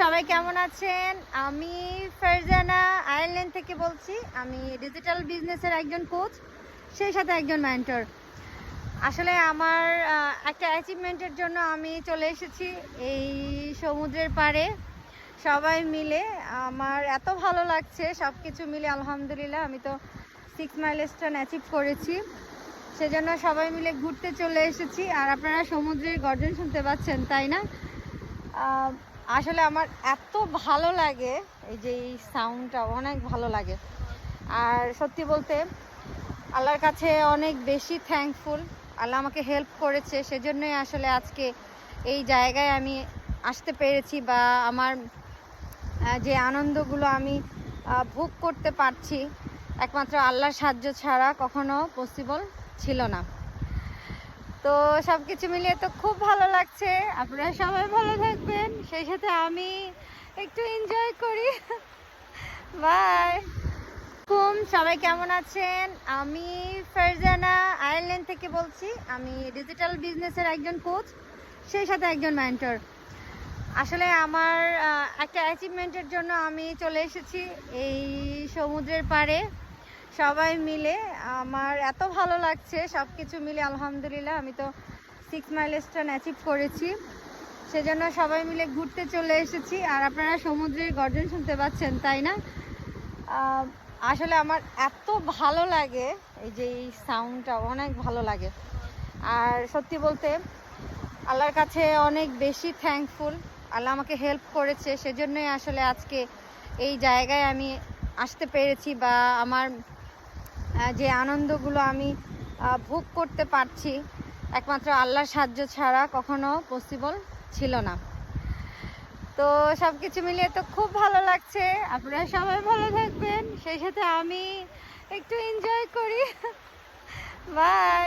সবাই কেমন আছেন? আমি ফারজানা আয়ারল্যান্ড থেকে বলছি। আমি ডিজিটাল বিজনেসের একজন কোচ সেই সাথে একজন মেন্টর আসলে আমার একটা অ্যাচিভমেন্টের জন্য আমি চলে এসেছি এই সমুদ্রের পাড়ে। সবাই মিলে আমার এত ভালো লাগছে সব কিছু মিলে আলহামদুলিল্লাহ আমি তো সিক্স মাইলস্টোন অ্যাচিভ করেছি। সেজন্য সবাই মিলে ঘুরতে চলে এসেছি। আর আপনারা সমুদ্রের গর্জন শুনতে পাচ্ছেন, তাই না? আসলে আমার এত ভালো লাগে, এই যে এই সাউন্ডটা অনেক ভালো লাগে। আর সত্যি বলতে, আল্লাহর কাছে অনেক বেশি থ্যাঙ্কফুল আল্লাহ আমাকে হেল্প করেছে, সেজন্যই আসলে আজকে এই জায়গায় আমি আসতে পেরেছি বা আমার যে আনন্দগুলো আমি ভোগ করতে পারছি, একমাত্র আল্লাহর সাহায্য ছাড়া কখনো পসিবল ছিল না। তো সব কিছু মিলিয়ে তো খুব ভালো লাগছে। আপনারা সবাই ভালো থাকবেন। সেই সাথে আমি একটু এনজয় করি। বাই কুম সবাই কেমন আছেন? আমি ফারজানা আয়ারল্যান্ড থেকে বলছি। আমি ডিজিটাল বিজনেসের একজন কোচ সেই সাথে একজন মেন্টর আসলে আমার একটা অ্যাচিভমেন্টের জন্য আমি চলে এসেছি এই সমুদ্রের পাড়ে। সবাই মিলে আমার এত ভালো লাগছে সব কিছু মিলে আলহামদুলিল্লাহ, আমি তো সিক্স মাইলস্টোন অ্যাচিভ করেছি। সেজন্য সবাই মিলে ঘুরতে চলে এসেছি। আর আপনারা সমুদ্রের গর্জন শুনতে পাচ্ছেন, তাই না? আসলে আমার এত ভালো লাগে, এই যে এই সাউন্ডটা অনেক ভালো লাগে। আর সত্যি বলতে আল্লাহর কাছে অনেক বেশি থ্যাঙ্কফুল আল্লাহ আমাকে হেল্প করেছে, সেজন্যই আসলে আজকে এই জায়গায় আমি আসতে পেরেছি বা আমার যে আনন্দগুলো আমি ভোগ করতে পারছি, একমাত্র আল্লাহর সাহায্য ছাড়া কখনো পসিবল ছিল না। তো সব কিছু মিলিয়ে তো খুব ভালো লাগছে। আপনারা সবাই ভালো থাকবেন। সেই সাথে আমি একটু এনজয় করি। বাই